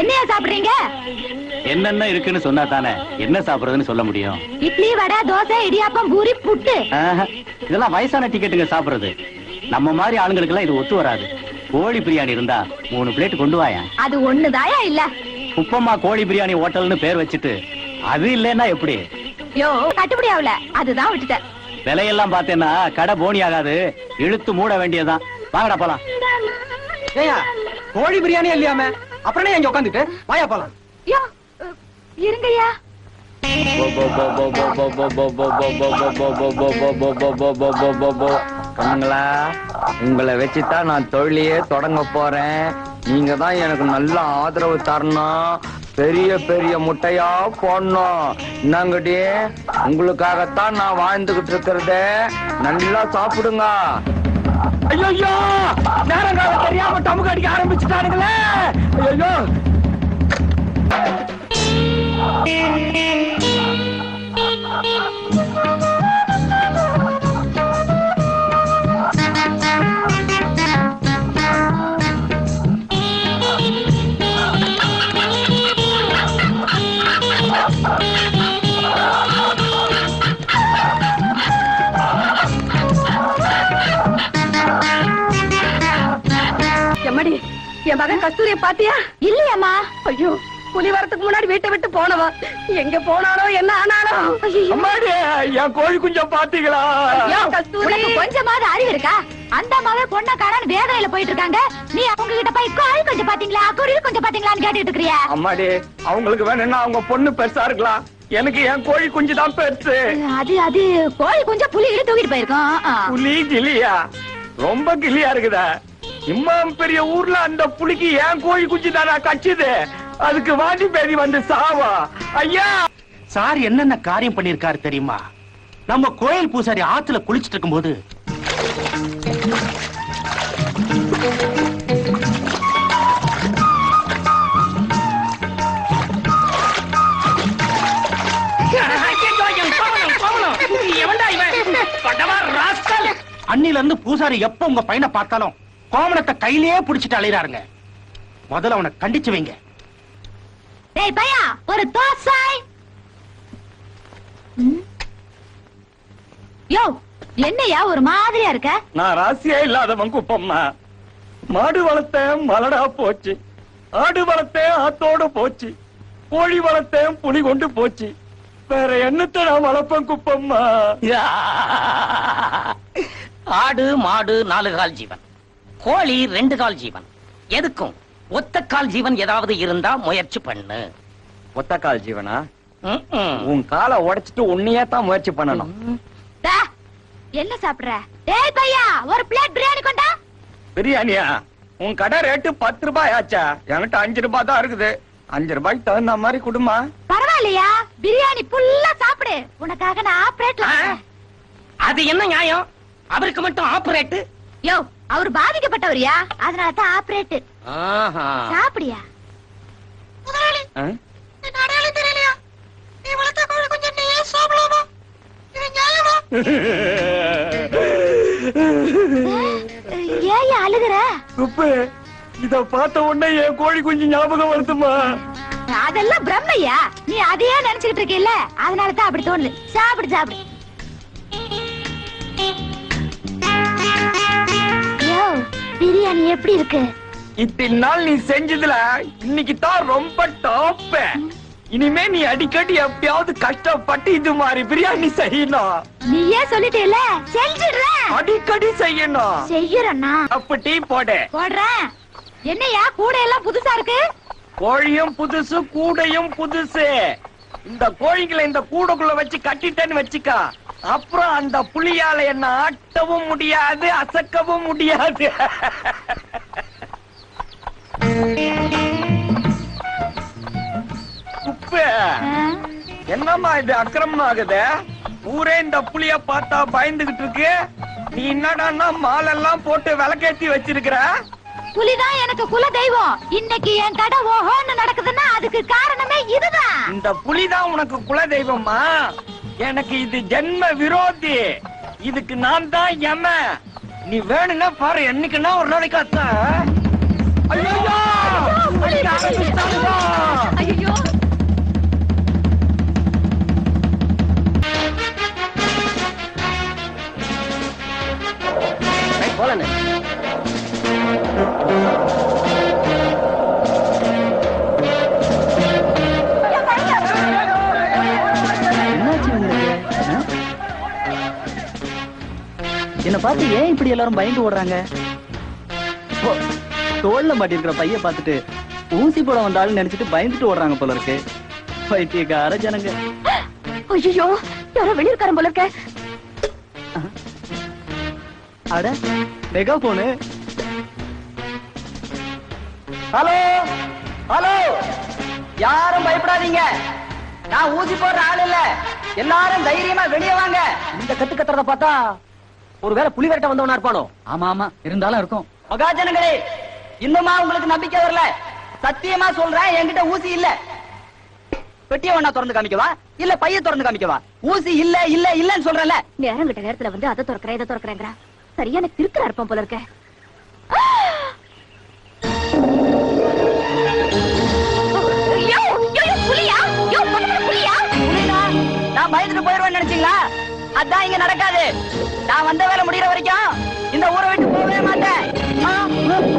என்னையா சாப்பிடுறீங்க? என்னென்ன இருக்குன்னு சொன்னா தானே என்ன சாப்பிடுறதுன்னு சொல்ல முடியும்? இட்லி வடை தோசை இடியாப்பம் பூரி புட்டு. இதெல்லாம் வயசான டிக்கெட்டுங்க சாப்பிடுறது. நம்ம மாதிரி ஆளுங்களுக்கு எல்லாம் இது ஒத்து வராது. கோழி பிரியாணி இருந்தா மூணு பிளேட் கொண்டு வாயேன் அது ஒண்ணுதாயா இல்ல? குப்பம்மா கோழி பிரியாணி ஹோட்டல்னு பேர் வச்சுட்டு அது இல்லைன்னா எப்படி? யோ கட்டுப்படி ஆகல அதுதான் விட்டுட்டேன். விலையெல்லாம் பார்த்தேன்னா கடை போனி ஆகாது. இழுத்து மூட வேண்டியதுதான். வாங்கடா போலாம். ஏயா கோழி பிரியாணி இல்லையாம? அப்புறம் என்ன இங்க உட்காந்துட்டு வாயா போலாம். யோ இருங்கய்யா. கண்ணுங்களா உங்களை வச்சுதான் நான் தொழிலையே தொடங்க போறேன். நீங்க தான் எனக்கு நல்ல ஆதரவு தரணும். பெரிய பெரிய முட்டையா போடணும். என்னங்கடி உங்களுக்காகத்தான் நான் வாழ்ந்துகிட்டு இருக்கிறது. நல்லா சாப்பிடுங்க. ஐயோ நேரங்கால தெரியாம டமுக்கு அடிக்க ஆரம்பிச்சுட்டானுங்களே. ஐயோ எம்மடி என் மகன் கஸ்தூரிய பாத்தியா? இல்லையம்மா. ஐயோ புலி வரதுக்கு முன்னாடி வீட்டை விட்டு போனவா. எங்க போனாலோ என்ன ஆனாலோ அம்மாடி என் கோழி குஞ்சம் பாத்தீங்களா? கொஞ்சமாவது அறிவு இருக்கா? அந்த அம்மாவே பொண்ண காணான்னு வேதனையில போயிட்டு இருக்காங்க. நீ அவங்க கிட்ட போய் கோழி கொஞ்சம் பாத்தீங்களா? குருவி கொஞ்சம் பாத்தீங்களான்னு கேட்டுட்டு இருக்கிறியா? அம்மாடி அவங்களுக்கு வேணும்னா அவங்க பொண்ணு பெருசா இருக்கலாம். எனக்கு என் கோழி குஞ்சு தான் பெருசு. அது அது கோழி கொஞ்சம் புலி கிட்ட தூக்கிட்டு போயிருக்கோம். புலி கிளியா? ரொம்ப கிளியா இருக்குதா. இம்மாம் பெரிய ஊர்ல அந்த புலிக்கு என் கோழி குஞ்சு தானா கச்சுது அதுக்கு வாந்தி பேதி வந்து சாவா ஐயா சார் என்னென்ன காரியம் பண்ணிருக்காரு தெரியுமா நம்ம கோயில் பூசாரி ஆத்துல குளிச்சிட்டு இருக்கும்போது அன்னில இருந்து பூசாரி எப்ப உங்க பையனை பார்த்தாலும் கோமணத்தை கையிலேயே புடிச்சிட்டு அலையறாருங்க. முதல்ல அவனை கண்டிச்சு வைங்க. டேய் பையா ஒரு தோசை ம்? யோ என்னையா ஒரு மாதிரியா இருக்க? நான் ராசியே இல்லாதவன் குப்பம்மா. மாடு வளர்த்தேன் மலடா போச்சு. ஆடு வளர்த்தேன் ஆத்தோட போச்சு. கோழி வளர்த்தேன் புலி கொண்டு போச்சு. வேற என்னத்தை நான் வளர்ப்பேன் குப்பம்மா? ஆடு மாடு நாலு கால் ஜீவன். கோழி ரெண்டு கால் ஜீவன். எதுக்கும்? ஒத்த கால் ஜீவன் ஏதாவது இருந்தா முயற்சி பண்ணு. ஒத்த கால் ஜீவனா. உன் காலை உடைச்சிட்டு உன்னையே தான் முயற்சி பண்ணணும். டா, என்ன சாப்பிடுற? டேய் பையா ஒரு பிளேட் பிரியாணி கொண்டா. பிரியாணியா? உன் கடை ரேட்டு பத்து ரூபாய் ஆச்சா? என்கிட்ட அஞ்சு ரூபாய் தான் இருக்குது. அஞ்சு ரூபாய்க்கு தகுந்த மாதிரி குடுமா. பரவாயில்லையா? பிரியாணி ஃபுல்லா சாப்பிடு. உனக்காக நான் ஆப்ரேட்ல? அது என்ன நியாயம்? அவருக்கு மட்டும் ஆபரேட் யோ அவர் பாதிக்கப்பட்டவரியா? அதனால தான் ஆப்ரேட் சாப்பிடியா? ஏன் அழுகுற? உப்பு இத பார்த்த உடனே என் கோழி குஞ்சு ஞாபகம் வருதுமா? அதெல்லாம் பிரம்மையா? நீ அதையே நினைச்சுக்கிட்டு இருக்கீல்ல? அதனால தான் அப்படி தோணுது. சாப்பிடு சாப்பிடு. பிரியாணி எப்படி இருக்கு? இத்தனை நாள் நீ செஞ்சதுல இன்னைக்கு தான் ரொம்ப டாப் இனிமே நீ அடிக்கடி எப்படியாவது கஷ்டப்பட்டு இது மாதிரி பிரியாணி செய்யணும். நீயே சொல்லிட்டேல செஞ்சிடுறேன் அடிக்கடி செய்யணும். செய்யறேன்னா? அப்ப டீ போடு. போடுறேன் என்னையா கூட எல்லாம் புதுசா இருக்கு? கோழியும் புதுசு கூடையும் புதுசு. இந்த கோழிங்களை இந்த கூடைக்குள்ள வச்சு கட்டிட்டேன்னு வச்சுக்க. அப்புறம் அந்த புலியால என்ன ஆட்டவும் முடியாது அசக்கவும் முடியாது? என்னம்மா இது அக்கிரமம் ஆகுது? ஊரே இந்த புலிய பார்த்தா பயந்துகிட்டு இருக்கு. நீ என்னடான்னா மாலெல்லாம் போட்டு விளக்கேத்தி வச்சிருக்கிற? புலிதான் எனக்கு குல தெய்வம். இன்னைக்கு என் கடை ஓஹோன்னு நடக்குதுன்னா அதுக்கு காரணமே இதுதான். இந்த புலிதான் உனக்கு குல தெய்வமா எனக்கு இது ஜென்ம விரோதி இதுக்கு நான் தான் எம நீ வேணும்னா பாரு என்னைக்குன்னா ஒரு நாளைக்கு அத்தான் ஐயோ பார்த்து ஏன் இப்படி எல்லாரும் பயந்து ஓடுறாங்க? தோல்ல மாட்டிருக்கிற பைய பார்த்துட்டு ஊசி போட வந்தாலும் நினைச்சிட்டு பயந்துட்டு ஓடுறாங்க போல இருக்கு. பைத்தியக்கார ஜனங்க. ஐயோ யாரோ வெளியிருக்காரன் போல இருக்க. அட மெகா போனு ஹலோ ஹலோ யாரும் பயப்படாதீங்க. நான் ஊசி போடுற ஆள் இல்ல. எல்லாரும் தைரியமா வெளியே வாங்க. இந்த கத்து கத்துறத பார்த்தா ஒருவேளை புலி விரட்ட வந்தவனா இருப்பானோ? ஆமா ஆமா. இருந்தாலும் இருக்கும். மகாஜனங்களே இன்னுமா உங்களுக்கு நம்பிக்கை வரல? சத்தியமா சொல்றேன் என்கிட்ட ஊசி இல்ல. பெட்டிய ஒண்ணா திறந்து காமிக்கவா? இல்ல பைய திறந்து காமிக்கவா? ஊசி இல்ல இல்ல இல்லன்னு சொல்றேன்ல. நேரம் கிட்ட நேரத்துல வந்து அதை திறக்கிறேன் இதை திறக்கிறேங்கிறா. சரியான திருக்கரா இருப்பான் போல இருக்க? நான் பயந்துட்டு போயிருவேன்னு நினைச்சீங்களா? அதான் இங்க நடக்காது நான் வந்த வேலை முடியற வரைக்கும் இந்த ஊரை விட்டு போகவே மாட்டேன்.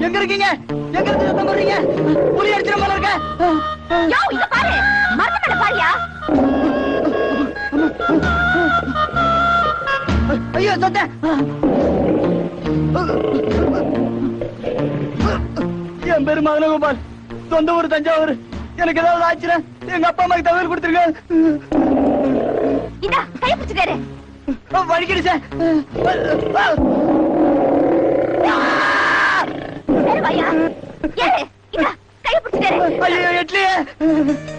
எங்க இருக்கீங்க எங்க இருந்து சத்தம் போடுறீங்க புலி அடிச்சிடும் போல இருக்க யோ, இங்க பாரு. மரத்து மேல பாருயா. ஐயோ சொத்தேன் என் பேரு மதனகோபால் சொந்த ஊர் தஞ்சாவூர் எனக்கு ஏதாவது ஆச்சுன்னா எங்க அப்பா அம்மாக்கு தகவல் கொடுத்துருங்க பிடிச்சுக்காரு. வாயா. ஏறு. இந்தா, கையை பிடிச்சுக்க ஐயோ இட்லி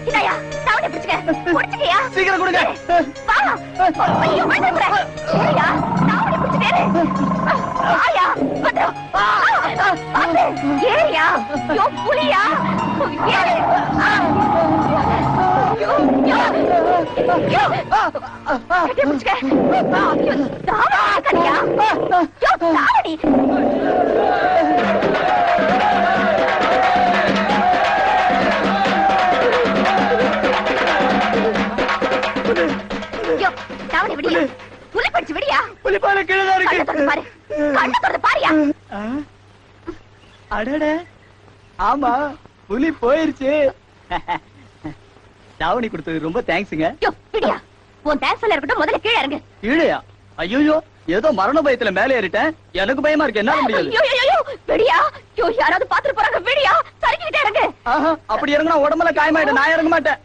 இல்லையா தாவணி பிடிச்சுக்க. பிடிச்சுக்கயா. சீக்கிரம் கொடுங்க வா. ஐயோ, வந்து கூட. ஏறுயா, தாவணி பிடிச்சுக்காரு. வாயா, வந்து ஆ, ஆ, பாத்து. ஏறுயா. யோ, புலியா. ஏறு. ஆ. யோ, யோ. யோ. கட்டியை பிடிச்சுக்க. ஐயோ, தாவணி இருக்காதியா. யோ, தாவணி. புலிப்பால கீழே தான் கண்ணை திறந்து பாரு. கண்ணை திறந்து பாருயா. அடட. ஆமா புலி போயிருச்சு. தாவணி கொடுத்தது ரொம்ப தேங்க்ஸுங்க யோ, விடியா. உன் தேங்க்ஸ் எல்லாம் இருக்கட்டும் முதல்ல கீழே இறங்கு. கீழையா? ஐயோ ஏதோ மரண பயத்துல மேலே ஏறிட்டேன். எனக்கு பயமா இருக்கு என்ன முடியாது. ஐயோ, ஐயோ, விடியா. யாராவது பாத்துட்டு போறாங்க விடியா. சரிக்கிட்டே இறங்கு. அப்படி இறங்கினா உடம்புல காயமாயிடும். நான் இறங்க மாட்டேன்.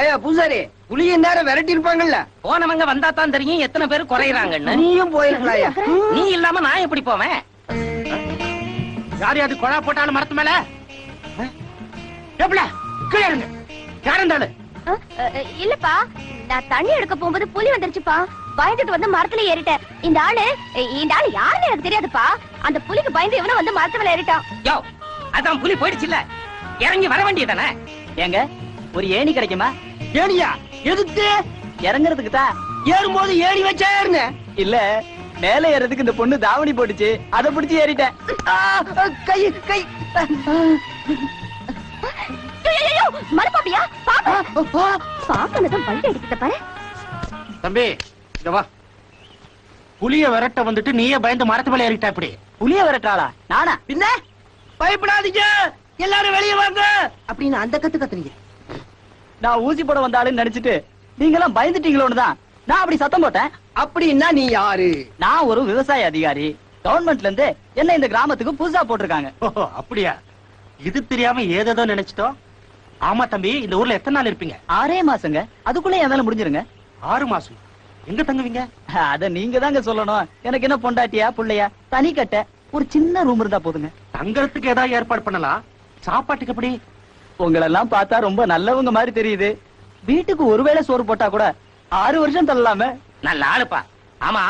ஏயா பூசாரி புலிய நேரம் விரட்டி இருப்பாங்கல்ல போனவங்க வந்தா தான் தெரியும் எத்தனை பேர் குறையறாங்கன்னு. நீயும் போயிருக்கலாயா நீ இல்லாம நான் எப்படி போவேன்? யார் யாரு கொழா போட்டாலும் மரத்து மேல? எப்பல கீழே இருங்க யார் இருந்தாலும் அஹ், அஹ், இல்லப்பா. நான் தண்ணி எடுக்க போகும்போது புலி வந்துருச்சுப்பா. பயந்துட்டு வந்து மரத்துல ஏறிட்டேன். இந்த ஆளு இந்த ஆளு யாருன்னு எனக்கு தெரியாதுப்பா. அந்த புலிக்கு பயந்து இவனும் வந்து மரத்து மேல ஏறிட்டான். யோ அதான் புலி போயிடுச்சுல்ல இறங்கி வர வேண்டியதானே ஏங்க? ஒரு ஏணி கிடைக்குமா? ஏனியா எதுக்கு? இறங்குறதுக்கு தான். ஏறும்போது ஏறி வச்சா ஏறுன. இல்ல மேலே ஏறதுக்கு இந்த பொண்ணு தாவணி போட்டுச்சு. அதை பிடிச்சி ஏறிட்டேன். கை கை. மறுபாப்பியா பாப்பா. பாக்கனதும் வண்டி அடிக்கிட்ட பாரு. தம்பி இங்க வா. புலிய விரட்ட வந்துட்டு நீயே பயந்து மரத்து மேல ஏறிட்டா இப்படி. புளிய விரட்டாளா நானா? பின்ன? பயப்படாதீங்க. எல்லாரும் வெளியே வாங்க. அப்படின்னு அந்த கத்து கத்துறீங்க நான் ஊசி போட வந்தாலும் நினைச்சிட்டு நீங்க எல்லாம் பயந்துட்டீங்களோன்னு தான். நான் அப்படி சத்தம் போட்டேன். அப்படின்னா நீ யாரு? நான் ஒரு விவசாய அதிகாரி. கவர்மெண்ட்ல இருந்து என்ன இந்த கிராமத்துக்கு புதுசா போட்டிருக்காங்க. ஓஹோ அப்படியா? இது தெரியாம ஏதேதோ நினைச்சிட்டோம். ஆமா தம்பி இந்த ஊர்ல எத்தனை நாள் இருப்பீங்க? ஆறே மாசங்க. அதுக்குள்ள என் வேலை முடிஞ்சிருங்க. ஆறு மாசம். எங்க தங்குவீங்க? அத நீங்க தாங்க சொல்லணும். எனக்கு என்ன பொண்டாட்டியா புள்ளையா? தனி கட்ட ஒரு சின்ன ரூம் இருந்தா போதுங்க. தங்கறதுக்கு ஏதாவது ஏற்பாடு பண்ணலாம். சாப்பாட்டுக்கு எப்படி? உங்களெல்லாம் பார்த்தா ரொம்ப நல்லவங்க மாதிரி தெரியுது. வீட்டுக்கு ஒருவேளை சோறு போட்டா கூட ஆறு வருஷம் தள்ளலாமே. நல்ல ஆளுப்பா. ஆமா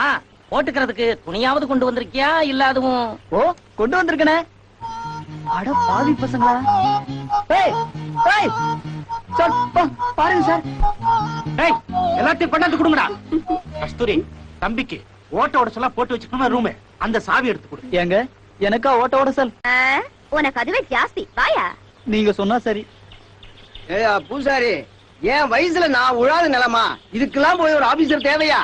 போட்டுக்கிறதுக்கு துணியாவது கொண்டு வந்திருக்கியா இல்ல அதுவும்? ஓ கொண்டு வந்திருக்கனே. அட பாவி பசங்களா. ஏய் ஏய் சார் பா- பாருங்க சார். ஏய் எல்லாத்தையும் கொண்டாந்து கொடுங்கடா. கஸ்தூரி தம்பிக்கு ஓட்ட உடச்செல்லாம் போட்டு வச்சுக்கணுமா ரூமு அந்த சாவி எடுத்து கொடு. ஏங்க எனக்கா ஓட்ட உடசல் உனக்கு அதுவே ஜாஸ்தி. வாயா. நீங்க சொன்னா சரி. ஏயா பூசாரி என் வயசுல நான் உழாத நிலமா? இதுக்கெல்லாம் போய் ஒரு ஆபீசர் தேவையா?